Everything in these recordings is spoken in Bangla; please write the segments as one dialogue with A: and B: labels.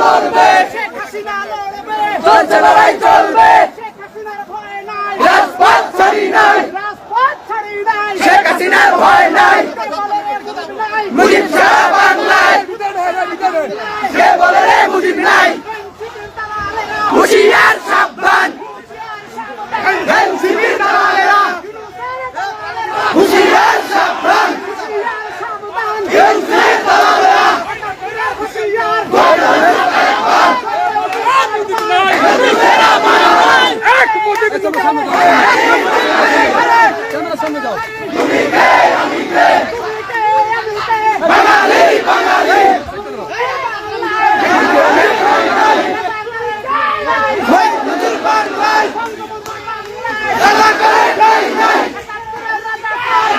A: লড়বে। শেখ চলবে। রাজপথ ছাড়ি নাই।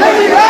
A: Let me go!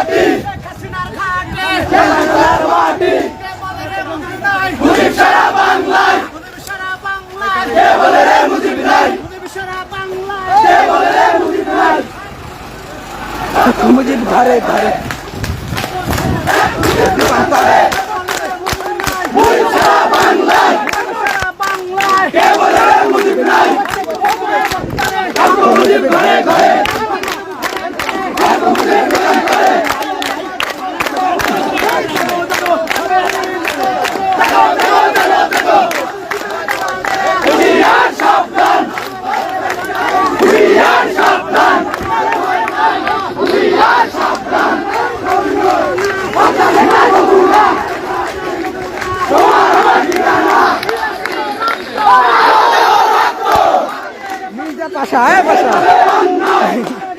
A: ধারে ধারে 啥也不是。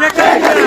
A: শেখ